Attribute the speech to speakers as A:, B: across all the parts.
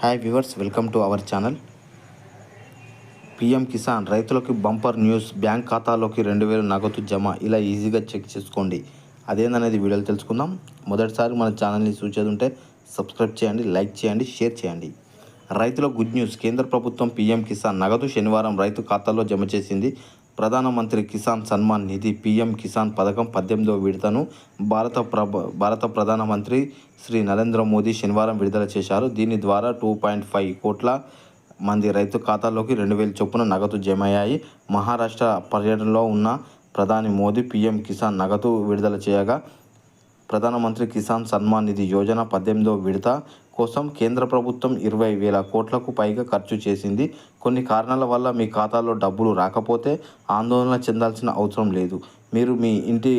A: Hi viewers welcome to our channel PM Kisan రైతులకు bumper news bank ఖాతాలోకి రెండు వేలు నగదు జమ. ఇలా ఈజీగా చెక్ చేసుకోండి. అదేందనేది వీడియోలు తెలుసుకుందాం. మొదటిసారి మన ఛానల్ని సూచేది ఉంటే సబ్స్క్రైబ్ చేయండి లైక్ చేయండి షేర్ చేయండి. రైతుల గుడ్ న్యూస్. కేంద్ర ప్రభుత్వం పీఎం కిసాన్ నగదు శనివారం రైతు ఖాతాలో జమ చేసింది ప్రధానమంత్రి కిసాన్ సన్మాన్ నిధి పీఎం కిసాన్ పథకం పద్దెనిమిదవ విడతను భారత ప్రభ భారత ప్రధానమంత్రి శ్రీ నరేంద్ర మోదీ శనివారం విడుదల చేశారు. దీని ద్వారా టూ పాయింట్ ఫైవ్ కోట్ల మంది రైతు ఖాతాలోకి రెండు వేల చొప్పున నగదు జమయ్యాయి. మహారాష్ట్ర పర్యటనలో ఉన్న ప్రధాని మోదీ పీఎం కిసాన్ నగదు విడుదల చేయగా ప్రధానమంత్రి కిసాన్ సన్మాన్ నిధి యోజన పద్దెనిమిదో విడత కోసం కేంద్ర ప్రభుత్వం ఇరవై వేల కోట్లకు పైగా ఖర్చు చేసింది. కొన్ని కారణాల వల్ల మీ ఖాతాలో డబ్బులు రాకపోతే ఆందోళన చెందాల్సిన అవసరం లేదు. మీరు మీ ఇంటి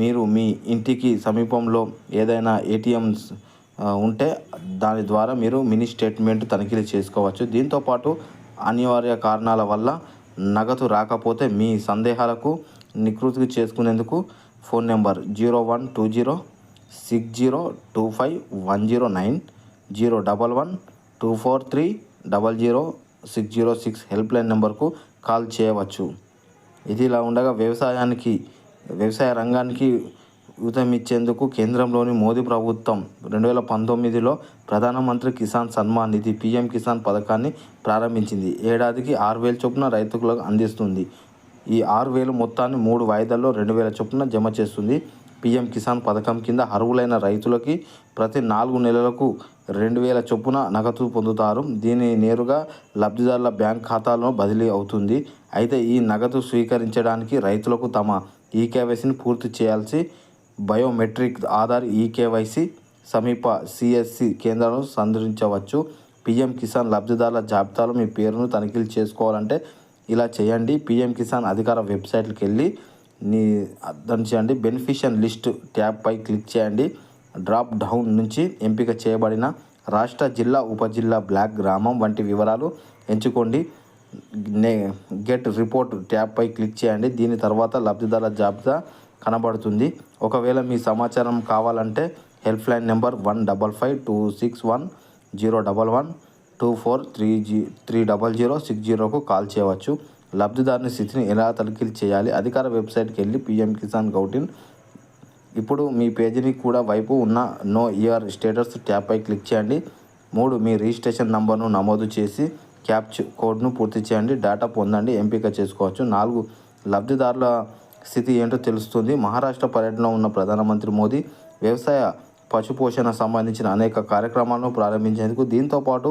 A: మీరు మీ ఇంటికి సమీపంలో ఏదైనా ఏటీఎంస్ ఉంటే దాని ద్వారా మీరు మినీ స్టేట్మెంట్ తనిఖీలు చేసుకోవచ్చు. దీంతోపాటు అనివార్య కారణాల వల్ల నగదు రాకపోతే మీ సందేహాలకు నికృతి చేసుకునేందుకు phone number zero one two zero six zero two five one zero nine zero double one two four three double zero six zero six help line నెంబర్కు కాల్ చేయవచ్చు. ఇది ఇలా ఉండగా వ్యవసాయానికి వ్యవసాయ రంగానికి ఊతమిచ్చేందుకు కేంద్రంలోని మోదీ ప్రభుత్వం రెండు వేల పంతొమ్మిదిలో ప్రధానమంత్రి కిసాన్ సన్మాన్ నిధి పీఎం కిసాన్ పథకాన్ని ప్రారంభించింది. ఏడాదికి ఆరు వేల చొప్పున రైతులకు అందిస్తుంది. ఈ ఆరు వేలు మొత్తాన్ని మూడు వాయిదాల్లో రెండు వేల చొప్పున జమ చేస్తుంది. పీఎం కిసాన్ పథకం కింద అర్హులైన రైతులకి ప్రతి నాలుగు నెలలకు రెండు వేల చొప్పున నగదు పొందుతారు. దీని నేరుగా లబ్ధిదారుల బ్యాంక్ ఖాతాలో బదిలీ అవుతుంది. అయితే ఈ నగదు స్వీకరించడానికి రైతులకు తమ ఈకేవైసీని పూర్తి చేయాల్సి బయోమెట్రిక్ ఆధార్ ఈకేవైసీ సమీప సిఎస్సి కేంద్రాలను సందర్శించవచ్చు. పిఎం కిసాన్ లబ్ధిదారుల జాబితాలో మీ పేరును తనిఖీలు చేసుకోవాలంటే ఇలా చేయండి. పిఎం కిసాన్ అధికార వెబ్సైట్కి వెళ్ళి నీ దాన్ని చేయండి. బెనిఫిషియన్ లిస్ట్ ట్యాబ్పై క్లిక్ చేయండి. డ్రాప్ డౌన్ నుంచి ఎంపిక చేయబడిన రాష్ట్ర జిల్లా ఉపజిల్లా బ్లాక్ గ్రామం వంటి వివరాలు ఎంచుకోండి. నే గెట్ రిపోర్ట్ ట్యాబ్పై క్లిక్ చేయండి. దీని తర్వాత లబ్ధిదారుల జాబితా కనబడుతుంది. ఒకవేళ మీ సమాచారం కావాలంటే help line number one double five two six one zero double one two four three G three double zero six జీరోకు call చేయవచ్చు. లబ్ధిదారుని స్థితిని ఎలా తనిఖీలు చేయాలి? అధికార వెబ్సైట్కి వెళ్ళి పిఎం కిసాన్ గౌటిన్. ఇప్పుడు మీ పేజీని కూడా వైపు ఉన్న నో ఇయర్ స్టేటస్ ట్యాప్పై క్లిక్ చేయండి. మూడు మీ రిజిస్ట్రేషన్ నంబర్ను నమోదు చేసి క్యాప్చ్ కోడ్ను పూర్తి చేయండి. డేటా పొందండి. ఎంపిక చేసుకోవచ్చు. నాలుగు లబ్ధిదారుల స్థితి ఏంటో తెలుస్తుంది. మహారాష్ట్ర పర్యటనలో ఉన్న ప్రధానమంత్రి మోదీ వ్యవసాయ పశుపోషణ సంబంధించిన అనేక కార్యక్రమాలను ప్రారంభించేందుకు దీంతో పాటు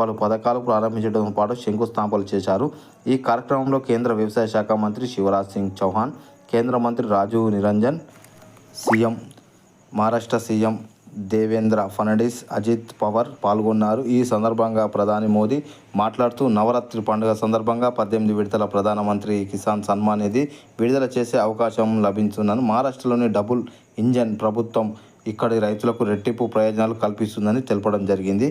A: పలు పథకాలు ప్రారంభించడంతో పాటు శంకుస్థాపనలు చేశారు. ఈ కార్యక్రమంలో కేంద్ర వ్యవసాయ శాఖ మంత్రి శివరాజ్ సింగ్ చౌహాన్ కేంద్ర మంత్రి రాజు నిరంజన్ సీఎం మహారాష్ట్ర సీఎం దేవేంద్ర ఫడ్నవీస్ అజిత్ పవర్ పాల్గొన్నారు. ఈ సందర్భంగా ప్రధాని మోదీ మాట్లాడుతూ నవరాత్రి పండుగ సందర్భంగా పద్దెనిమిది విడతల ప్రధానమంత్రి కిసాన్ సన్మాన్ నిధి విడుదల చేసే అవకాశం లభించిందని మహారాష్ట్రలోని డబుల్ ఇంజన్ ప్రభుత్వం ఇక్కడి రైతులకు రెట్టింపు ప్రయోజనాలు కల్పిస్తుందని తెలపడం జరిగింది.